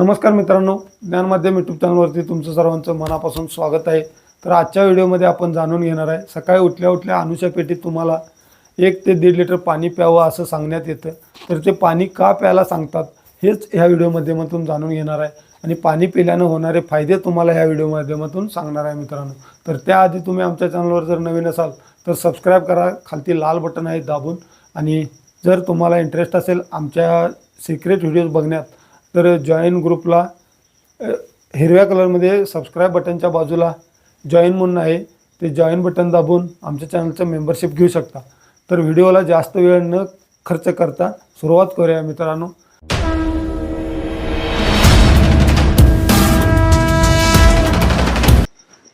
नमस्कार मित्रांनो ज्ञानमाध्यम यूट्यूब चॅनलवरती तुमचं सर्वांचं मनापासून स्वागत आहे. तर आजच्या व्हिडिओमध्ये आपण जाणून घेणार आहे सकाळी उठल्या उठल्या अनुच्या पेटीत तुम्हाला एक ते दीड लिटर पाणी प्यावं असं सांगण्यात येतं. तर ते पाणी का प्यायला सांगतात हेच ह्या व्हिडिओ माध्यमातून जाणून घेणार आहे. आणि पाणी पिल्यानं होणारे फायदे तुम्हाला ह्या व्हिडिओ माध्यमातून सांगणार आहे मित्रांनो. तर त्याआधी तुम्ही आमच्या चॅनलवर जर नवीन असाल तर सबस्क्राईब करा खालती लाल बटन आहे दाबून. आणि जर तुम्हाला इंटरेस्ट असेल आमच्या सिक्रेट व्हिडिओज बघण्यात तर जॉईन ग्रुपला हिरव्या कलरमध्ये सबस्क्राईब बटनच्या बाजूला जॉईन म्हणून आहे. ते जॉईन बटन दाबून आमच्या चॅनलचं मेंबरशिप घेऊ शकता. तर व्हिडिओला जास्त वेळ न खर्च करता सुरुवात करूया मित्रांनो.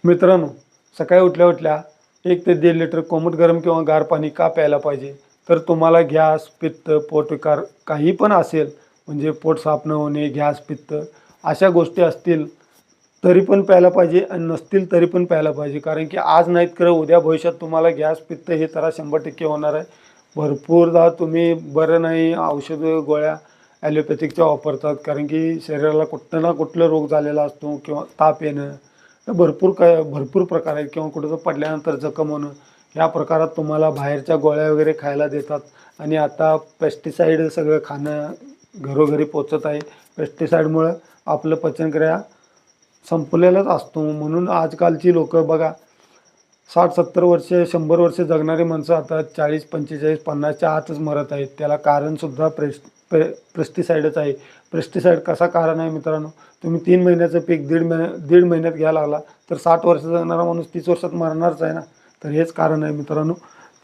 मित्रांनो सकाळी उठल्या उठल्या एक ते दीड लिटर कोमट गरम किंवा गार पाणी का प्यायला पाहिजे? तर तुम्हाला गॅस पित्त पोटविकार काही पण असेल म्हणजे पोट साफ न होणे गॅस पित्त अशा गोष्टी असतील तरी पण प्यायला पाहिजे आणि नसतील तरी पण प्यायला पाहिजे. कारण की आज नाहीत खरं उद्या भविष्यात तुम्हाला गॅस पित्त हे तर शंभर टक्के होणार आहे. भरपूरदा तुम्ही बरं नाही औषधं गोळ्या ॲलोपॅथिकच्या वापरतात. कारण की शरीराला कुठं ना कुठलं रोग झालेला असतो किंवा ताप येणं तर भरपूर काय भरपूर प्रकार आहेत. किंवा कुठं पडल्यानंतर जखम होणं या प्रकारात तुम्हाला बाहेरच्या गोळ्या वगैरे खायला देतात. आणि आता पेस्टिसाईड सगळं खाणं घरोघरी पोचत आहे. पेस्टिसाईडमुळं आपलं पचनक्रिया संपलेलाच असतो. म्हणून आजकालची लोक बघा साठ सत्तर वर्ष शंभर वर्ष जगणारी माणसं आता चाळीस पंचेचाळीस पन्नासच्या आतच मरत आहेत. त्याला कारणसुद्धा प्रेस पे प्रेस्टिसाईडच आहे. प्रेस्टिसाईड कसा कारण आहे मित्रांनो? तुम्ही तीन महिन्याचं पीक दीड महिन्या दीड महिन्यात घ्यायला लागला तर साठ वर्ष जगणारा माणूस तीस वर्षात मरणारच आहे ना? तर हेच कारण आहे मित्रांनो.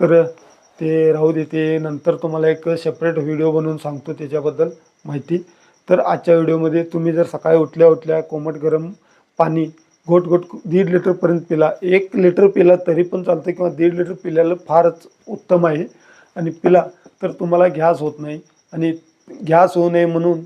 तर ते राहू दे ते नंतर तुम्हाला एक सेपरेट व्हिडिओ बनवून सांगतो त्याच्याबद्दल माहिती. तर आजच्या व्हिडिओमध्ये तुम्ही जर सकाळी उठल्या उठल्या कोमट गरम पाणी घोट घोट दीड लिटरपर्यंत पिला. एक लिटर पिला तरी पण चालतं किंवा दीड लिटर पिल्याला फारच उत्तम आहे. आणि पिला तर तुम्हाला गॅस होत नाही. आणि गॅस होऊ नये म्हणून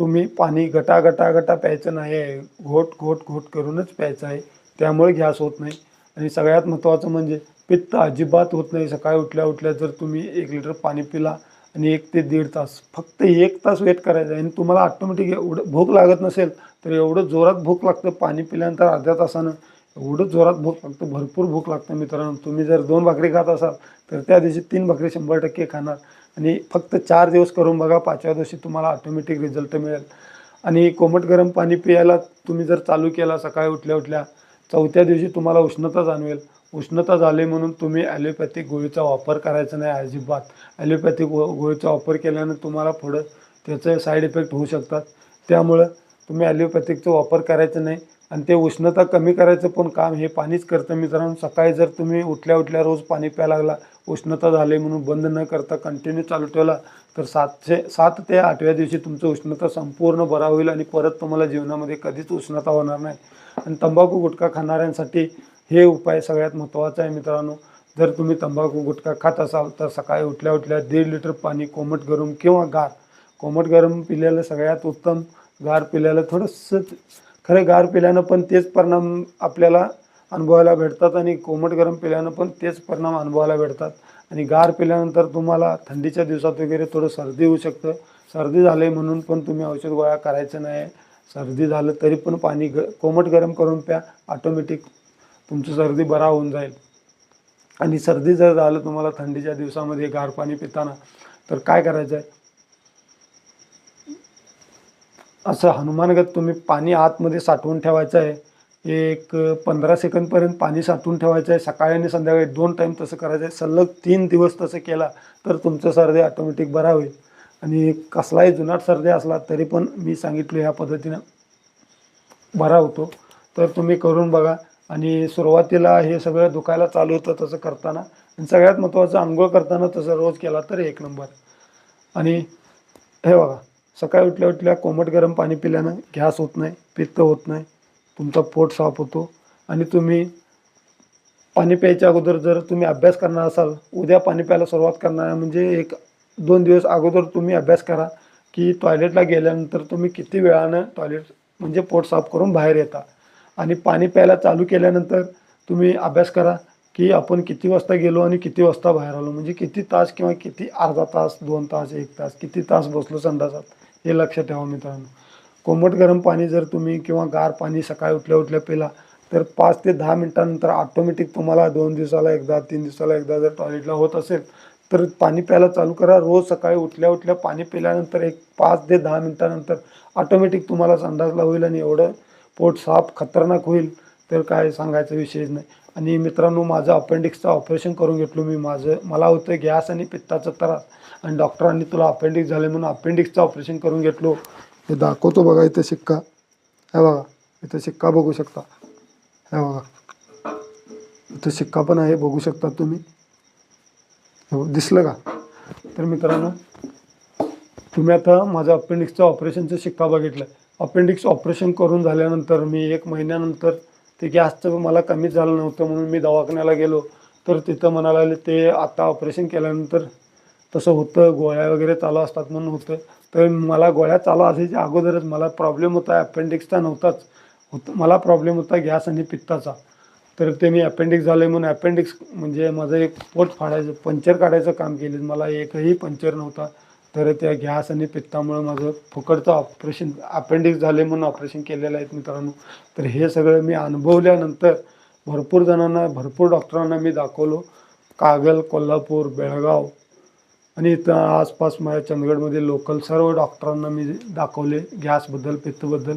तुम्ही पाणी गटा गटा गटा प्यायचं नाही आहे. घोट घोट घोट करूनच प्यायचं आहे. त्यामुळे गॅस होत नाही. आणि सगळ्यात महत्त्वाचं म्हणजे पित्त अजिबात होत नाही. सकाळी उठल्या उठल्या जर तुम्ही एक लिटर पाणी पिला आणि एक ते दीड तास फक्त एक तास वेट करायचं आहे आणि तुम्हाला ऑटोमॅटिक एवढं भूक लागत नसेल तर एवढं जोरात भूक लागतं पाणी पिल्यानंतर अर्ध्या तासानं एवढं जोरात भूक लागतं भरपूर भूक लागतं मित्रांनो. तुम्ही जर दोन भाकरी खात असाल तर त्या दिवशी तीन भाकरी शंभर टक्के खाणार आणि फक्त चार दिवस करून बघा पाचव्या दिवशी तुम्हाला ऑटोमॅटिक रिझल्ट मिळेल. आणि कोमट गरम पाणी प्यायला तुम्ही जर चालू केला सकाळी उठल्या उठल्या चौथ्या दिवशी तुम्हाला उष्णता जाणवेल. उष्णता झाली म्हणून तुम्ही ॲलोपॅथिक गोळीचा वापर करायचा नाही अजिबात. ॲलोपॅथिक गो गोळीचा वापर केल्यानं तुम्हाला पुढं त्याचे साईड इफेक्ट होऊ शकतात. त्यामुळं तुम्ही ॲलोपॅथिकचा वापर करायचा नाही. आणि ते उष्णता कमी करायचं पण काम हे पाणीच करतं मित्रांनो. सकाळी जर तुम्ही उठल्या उठल्या रोज पाणी प्यायला लागला उष्णता झाली म्हणून बंद न करता कंटिन्यू चालू ठेवला तर सातशे सात ते आठव्या दिवशी तुमचं उष्णता संपूर्ण बरा होईल आणि परत तुम्हाला जीवनामध्ये कधीच उष्णता होणार नाही. आणि तंबाखू गुटखा खाणाऱ्यांसाठी हे उपाय सगळ्यात महत्त्वाचा आहे मित्रांनो. जर तुम्ही तंबाखू गुटखा खात असाल तर सकाळी उठल्या उठल्या दीड लिटर पाणी कोमट गरम किंवा गार कोमट गरम पिल्याला सगळ्यात उत्तम गार पिल्याला थोडंसं खरं गार पिल्यानं पण तेच परिणाम आपल्याला अनुभवायला भेटतात आणि कोमट गरम पिल्यानं पण तेच परिणाम अनुभवायला भेटतात. आणि गार पिल्यानंतर तुम्हाला थंडीच्या दिवसात वगैरे थोडं सर्दी होऊ शकतं. सर्दी झाले म्हणून पण तुम्ही औषध गोळ्या करायचं नाही. सर्दी झालं तरी पण पाणी ग कोमट गरम करून प्या. ऑटोमॅटिक तुमची सर्दी बरा होऊन जाईल. आणि सर्दी जर झालं तुम्हाला थंडीच्या दिवसामध्ये गार पाणी पिताना तर काय करायचं आहे असं हनुमानगत तुम्ही पाणी आतमध्ये साठवून ठेवायचं आहे एक पंधरा सेकंदपर्यंत पाणी साठवून ठेवायचं आहे सकाळी आणि संध्याकाळी दोन टाईम तसं करायचं आहे सलग तीन दिवस तसं केला तर तुमचं सर्दी ऑटोमॅटिक बरा होईल. आणि कसलाही जुनाट सर्दी असला तरी पण मी सांगितलं ह्या पद्धतीनं बरा होतो. तर तुम्ही करून बघा. आणि सुरुवातीला हे सगळं दुखायला चालू होतं तसं करताना. आणि सगळ्यात महत्त्वाचं आंघोळ करताना तसं रोज केला तर एक नंबर. आणि हे बघा. सकाळी उठल्या उठल्या कोमट गरम पाणी पिल्यानं गॅस होत नाही पित्त होत नाही तुमचा पोट साफ होतो. आणि तुम्ही पाणी प्यायच्या अगोदर जर तुम्ही अभ्यास करणार असाल उद्या पाणी प्यायला सुरुवात करणार म्हणजे एक दोन दिवस अगोदर तुम्ही अभ्यास करा की टॉयलेटला गेल्यानंतर तुम्ही किती वेळानं टॉयलेट म्हणजे पोट साफ करून बाहेर येता. आणि पाणी प्यायला चालू केल्यानंतर तुम्ही अभ्यास करा की आपण किती वाजता गेलो आणि किती वाजता बाहेर आलो. म्हणजे किती तास किंवा किती अर्धा तास दोन तास एक तास किती तास बसलो संडासात. हे लक्षात ठेवा मित्रांनो. कोमट गरम पाणी जर तुम्ही किंवा गार पाणी सकाळी उठल्या उठल्या पिला तर पाच ते दहा मिनटानंतर ऑटोमॅटिक तुम्हाला दोन दिवसाला एकदा तीन दिवसाला एकदा जर टॉयलेटला होत असेल तर पाणी प्यायला चालू करा. रोज सकाळी उठल्या उठल्या पाणी पिल्यानंतर एक पाच ते दहा मिनटानंतर ऑटोमॅटिक तुम्हाला संडासला होईल आणि एवढं पोट साफ खतरनाक होईल. तर काय सांगायचा विषयच नाही. आणि मित्रांनो माझं अपेंडिक्सचं ऑपरेशन करून घेतलो मी. माझं मला होतं गॅस आणि पित्ताचा त्रास. आणि डॉक्टरांनी तुला अपेंडिक्स झाले म्हणून अपेंडिक्सचं ऑपरेशन करून घेतलो. हे दाखवतो बघा इथं शिक्का. हे बघा इथं शिक्का बघू शकता. हे बघा. इथं शिक्का पण आहे बघू शकता तुम्ही. हो दिसलं का? तर मित्रांनो तुम्ही आता माझं अपेंडिक्सचं ऑपरेशनचं शिक्का बघितलं. अपेंडिक्स ऑपरेशन करून झाल्यानंतर मी एक महिन्यानंतर ते गॅसचं मला कमीच झालं नव्हतं म्हणून मी दवाखान्याला गेलो. तर तिथं म्हणायला लागले ते आता ऑपरेशन केल्यानंतर तसं होतं गोळ्या वगैरे चालू असतात म्हणून होतं. तर मला गोळ्या चालू असायच्या अगोदरच. मला प्रॉब्लेम होता अपेंडिक्सचा नव्हताच. होत मला प्रॉब्लेम होता गॅस आणि पित्ताचा. तर ते मी अपेंडिक्स झालं म्हणून अपेंडिक्स म्हणजे माझं एक पोट फाडायचं पंचर काढायचं काम केलं. मला एकही पंचर नव्हता. तर त्या गॅस आणि पित्तामुळं माझं फुकटचं ऑपरेशन अपेंडिक्स झाले म्हणून ऑपरेशन केलेलं आहे मित्रांनो. तर हे सगळं मी अनुभवल्यानंतर भरपूर जणांना भरपूर डॉक्टरांना मी दाखवलो. कागल कोल्हापूर बेळगाव आणि इथं आसपास माझ्या चंदगडमध्ये लोकल सर्व डॉक्टरांना मी दाखवले गॅसबद्दल पित्तबद्दल.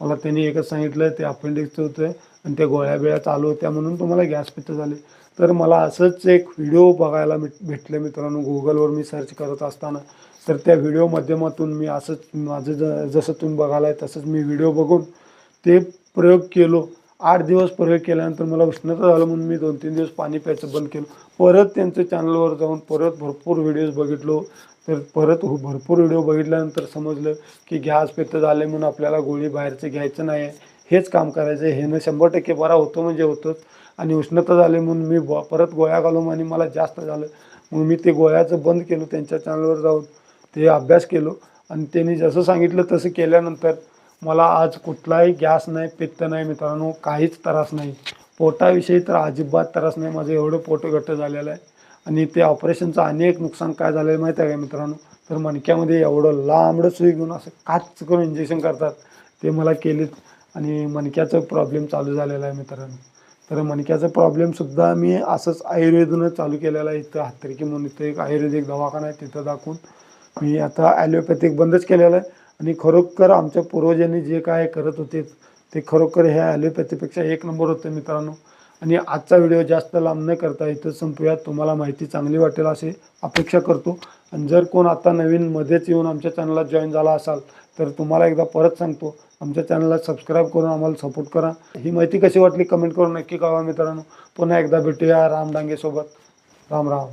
मला त्यांनी एकच सांगितलं ते अपेंडिक्सचं होतं आणि त्या गोळ्या बिळ्या चालू होत्या म्हणून तुम्हाला गॅस पित्त झाले. तर मला असंच एक व्हिडिओ बघायला मिट भेटले मित्रांनो. गुगलवर मी सर्च करत असताना. तर त्या व्हिडिओ माध्यमातून मी असंच माझं ज जसं तुम्ही बघायला तसंच मी व्हिडिओ बघून ते प्रयोग केलो. आठ दिवस प्रयोग केल्यानंतर मला उष्णता झालं म्हणून मी दोन तीन दिवस पाणी प्यायचं बंद केलं. परत त्यांच्या चॅनलवर जाऊन परत भरपूर व्हिडिओज बघितलो. तर परत हो, भरपूर व्हिडिओ बघितल्यानंतर समजलं की गॅस पित्त झाले म्हणून आपल्याला गोळी बाहेरचं घ्यायचं नाही आहे हेच काम करायचं. आहे ह्यानं शंभर टक्के बरा होतो म्हणजे होतोच. आणि उष्णता झाली म्हणून मी ब- परत गोळ्या घालून आणि मला जास्त झालं. मग मी ते गोळ्याचं बंद केलं त्यांच्या चॅनलवर जाऊन. ते अभ्यास केलो. आणि त्यांनी जसं सांगितलं तसं केल्यानंतर मला आज कुठलाही गॅस नाही पित्त नाही मित्रांनो काहीच त्रास नाही. पोटाविषयी तर अजिबात त्रास नाही. माझं एवढं पोट घट्ट झालेलं आहे. आणि ते ऑपरेशनचं अनेक नुकसान काय झालं आहे माहीत आहे का मित्रांनो? तर मणक्यामध्ये एवढं लांबडं सुई घेऊन असं काच करून इंजेक्शन करतात. ते मला केलेत. आणि मणक्याचं प्रॉब्लेम चालू झालेला आहे मित्रांनो. तर मणक्याचं प्रॉब्लेमसुद्धा मी असंच आयुर्वेदनं चालू केलेला आहे. इथं हातरिकी म्हणून इथं एक आयुर्वेदिक दवाखाना आहे. तिथं दाखवून मी आता ॲलोपॅथिक बंदच केलेलं आहे. आणि खरोखर आमच्या पूर्वजांनी जे काय करत होते ते खरोखर ह्या ॲलोपॅथीपेक्षा एक नंबर होतं मित्रांनो. आणि आजचा व्हिडिओ जास्त लांब न करता इथं संपूयात तुम्हाला माहिती चांगली वाटेल असे अपेक्षा करतो. आणि जर कोण आता नवीन मध्येच येऊन आमच्या चॅनलला जॉईन झाला असाल तर तुम्हाला एकदा परत सांगतो आमच्या चॅनलला सबस्क्राईब करून आम्हाला सपोर्ट करा. ही माहिती कशी वाटली कमेंट करून नक्की कळवा मित्रांनो. पुन्हा एकदा भेटूया राम डांगेसोबत राम राम.